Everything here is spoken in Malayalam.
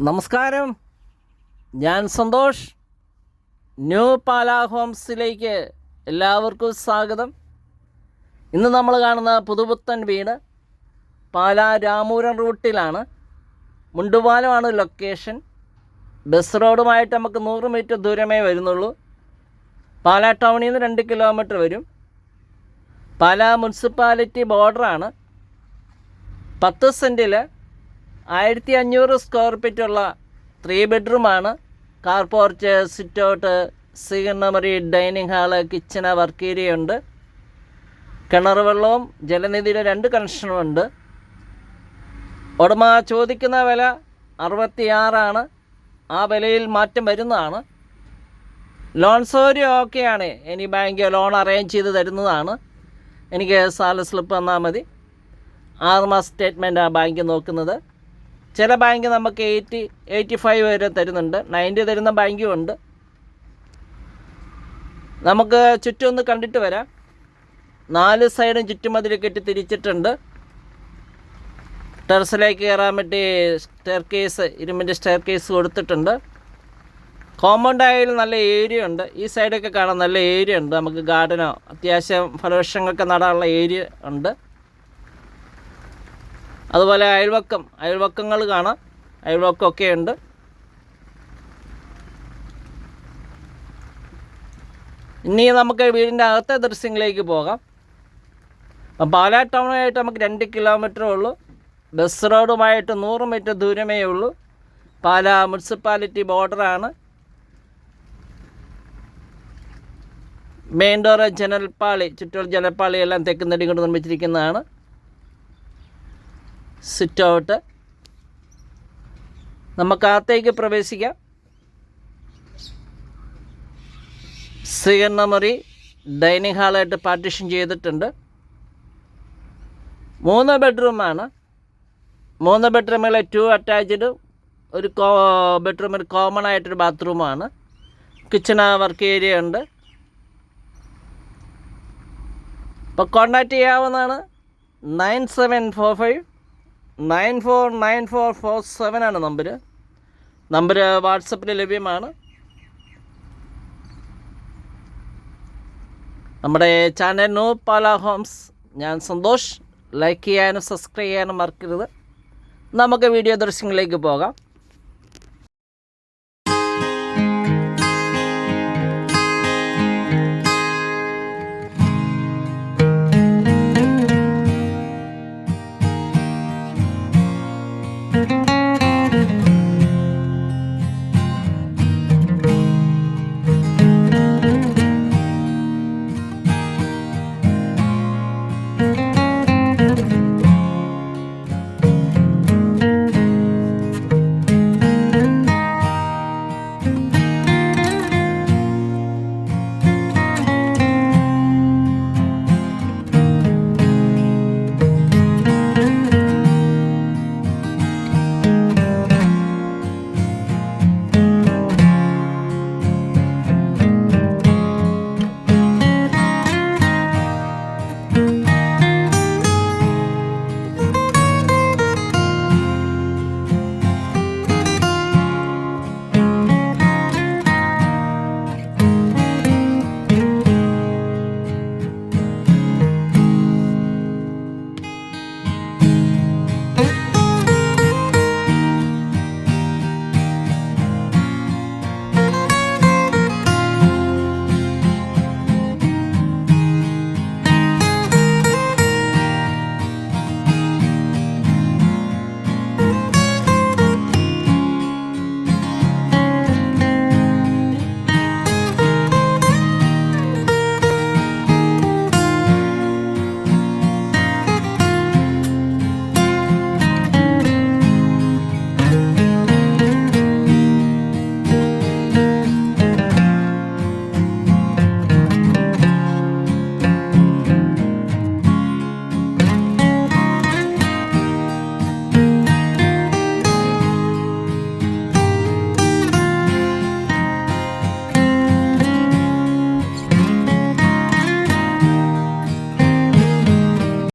നമസ്കാരം. ഞാൻ സന്തോഷ്. ന്യൂ പാല ഹോംസിലേക്ക് എല്ലാവർക്കും സ്വാഗതം. ഇന്ന് നമ്മൾ കാണുന്ന പുതുപുത്തൻ വീട് പാല രാമൂരം റൂട്ടിലാണ്. മുണ്ടുപാലമാണ് ലൊക്കേഷൻ. ബസ് റോഡുമായിട്ട് നമുക്ക് നൂറ് മീറ്റർ ദൂരമേ വരുന്നുള്ളൂ. പാല ടൗണിൽ നിന്ന് രണ്ട് കിലോമീറ്റർ വരും. പാല മുനിസിപ്പാലിറ്റി ബോർഡറാണ്. പത്ത് സെന്റിൽ ആയിരത്തി അഞ്ഞൂറ് സ്ക്വയർ ഫീറ്റുള്ള ത്രീ ബെഡ്റൂമാണ് car porch sit out സീകരണമറി dining hall kitchen work area ഉണ്ട്. കിണർ വെള്ളവും ജലനിധിയുടെ രണ്ട് കണക്ഷനും ഉണ്ട്. ഉടമ ചോദിക്കുന്ന വില അറുപത്തിയാറാണ് ആ വിലയിൽ മാറ്റം വരുന്നതാണ്. ലോൺ സൗകര്യം ഓക്കെയാണ് ഇനി ബാങ്ക് ലോൺ അറേഞ്ച് ചെയ്ത് തരുന്നതാണ്. എനിക്ക് സാല സ്ലിപ്പ് തന്നാൽ മതി. ആറ് മാസ സ്റ്റേറ്റ്മെന്റാണ് ബാങ്ക് നോക്കുന്നത്. ചില ബാങ്ക് നമുക്ക് എയ്റ്റി എയ്റ്റി ഫൈവ് വരെ തരുന്നുണ്ട്. നയന്റി തരുന്ന ബാങ്കും ഉണ്ട്. നമുക്ക് ചുറ്റും ഒന്ന് കണ്ടിട്ട് വരാം. നാല് സൈഡും ചുറ്റുമതിൽ കെട്ടി തിരിച്ചിട്ടുണ്ട്. ടെറസിലേക്ക് കയറാൻ വേണ്ടി സ്റ്റെയർ കേസ് ഇരുമ്പിന്റെ സ്റ്റെയർ കേസ് കൊടുത്തിട്ടുണ്ട്. കോമ്പൗണ്ട് ആയാലും നല്ല ഏരിയ ഉണ്ട്. ഈ സൈഡൊക്കെ കാണാൻ നല്ല ഏരിയ ഉണ്ട്. നമുക്ക് ഗാർഡനോ അത്യാവശ്യം ഫലവൃക്ഷങ്ങളൊക്കെ നടാനുള്ള ഏരിയ ഉണ്ട്. അതുപോലെ അയൽവക്കം അയൽവക്കങ്ങൾ കാണാം. അയൽവക്കമൊക്കെ ഉണ്ട് ഇനി നമുക്ക് വീടിന്റെ അകത്തെ ദൃശ്യങ്ങളിലേക്ക് പോകാം. അപ്പം പാലാ ടൗണുമായിട്ട് നമുക്ക് രണ്ട് കിലോമീറ്ററേ ഉള്ളൂ. ബസ് റോഡുമായിട്ട് നൂറ് മീറ്റർ ദൂരമേ ഉള്ളൂ. പാലാ മുനിസിപ്പാലിറ്റി ബോർഡറാണ്. മെയിൻ ഡോറ് ജനൽപ്പാളി ചുറ്റുള്ള ജനൽപ്പാളി എല്ലാം തെക്കുന്നടി കൊണ്ട് നിർമ്മിച്ചിരിക്കുന്നതാണ്. സിറ്റ് ഔട്ട് നമുക്കകത്തേക്ക് പ്രവേശിക്കാം. സ്വീകരണ മുറി ഡൈനിങ് ഹാളായിട്ട് പാർട്ടിഷൻ ചെയ്തിട്ടുണ്ട്. മൂന്ന് ബെഡ്റൂമാണ്. മൂന്ന് ബെഡ്റൂമുകളെ ടു അറ്റാച്ച്ഡ് ഒരു കോ ബെഡ്റൂമിൽ കോമൺ ആയിട്ടൊരു ബാത്റൂമാണ്. കിച്ചൺ വർക്ക് ഏരിയ ഉണ്ട്. അപ്പോൾ കോണ്ടാക്ട് ചെയ്യാവുന്നതാണ് nine seven four five nine four nine four four seven ആണ് നമ്പർ നമ്പർ വാട്സപ്പിൽ ലഭ്യമാണ്. നമ്മുടെ ചാനൽ നോ പാല ഹോംസ്. ഞാൻ സന്തോഷ്. ലൈക്ക് ചെയ്യാനും സബ്സ്ക്രൈബ് ചെയ്യാനും മറക്കരുത്. നമുക്ക് വീഡിയോ ദൃശ്യങ്ങളിലേക്ക് പോകാം.